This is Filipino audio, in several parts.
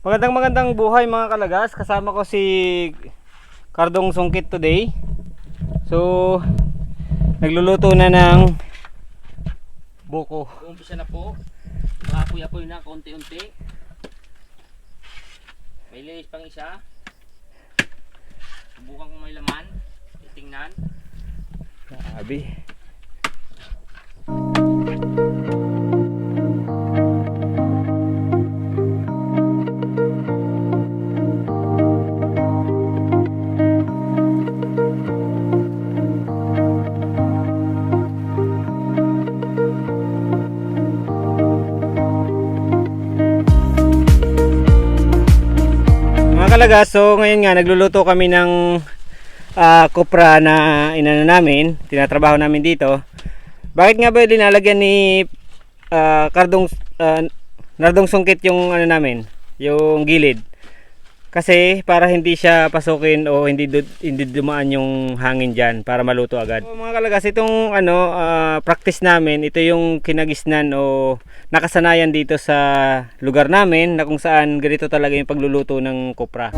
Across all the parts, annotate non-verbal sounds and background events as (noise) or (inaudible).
Magandang magandang buhay mga kalagas. Kasama ko si Cardong Sungkit today. So, nagluluto na ng buko. Umpisa na po. Maapoy-apoy na konti-unti. May linis pang isa. Subukan kung may laman. Titingnan. Sabi. Mga kalagas, so ngayon nga nagluluto kami ng ah, kopra na inano namin, tinatrabaho namin dito. Bakit nga ba linalagyan ni ah, Cardong ah, Nardong Sungkit yung ano namin, yung gilid? Kasi para hindi siya pasukin o hindi hindi dumaan yung hangin diyan para maluto agad. So, mga kalagas, itong ano ah, practice namin, ito yung kinagisnan o nakasanayan dito sa lugar namin na kung saan ganito talaga yung pagluluto ng kopra.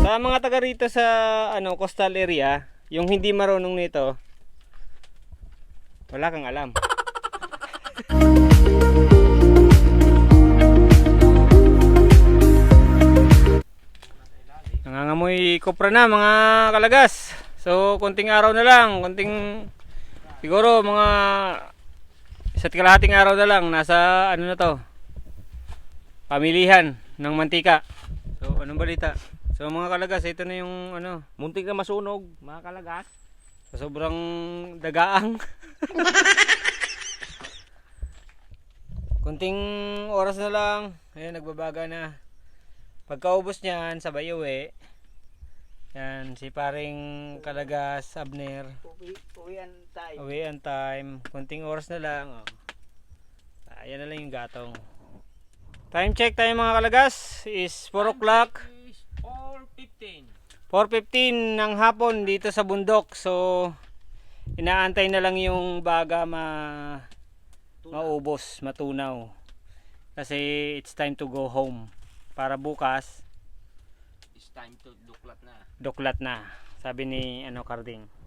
Sa mga taga rito sa ano coastal area, yung hindi marunong nito, wala kang alam. Nangangamoy kopra na mga kalagas. So, konting araw na lang, konting siguro mga isa't kalahating araw na lang nasa ano na to. Pamilihan ng mantika. So, anong balita? So, mga kalagas, ito na yung ano, Muntik na masunog, mga kalagas. sa sobrang dagaang. (laughs) Kunting oras na lang. Ayan, nagbabaga na. Pagkaubos niyan, sabay uwi. Yan, si paring Kalagas, Abner. Uwian tayo. Uwi on time. Kunting oras na lang. Oh. Ayan na lang yung gatong. Time check tayo mga Kalagas. Is 4 o'clock. 4.15. 4.15 ng hapon dito sa bundok. So, inaantay na lang yung baga ma maubos, matunaw. Kasi it's time to go home. Para bukas, time to duklat na. duklat na. Sabi ni ano Carding.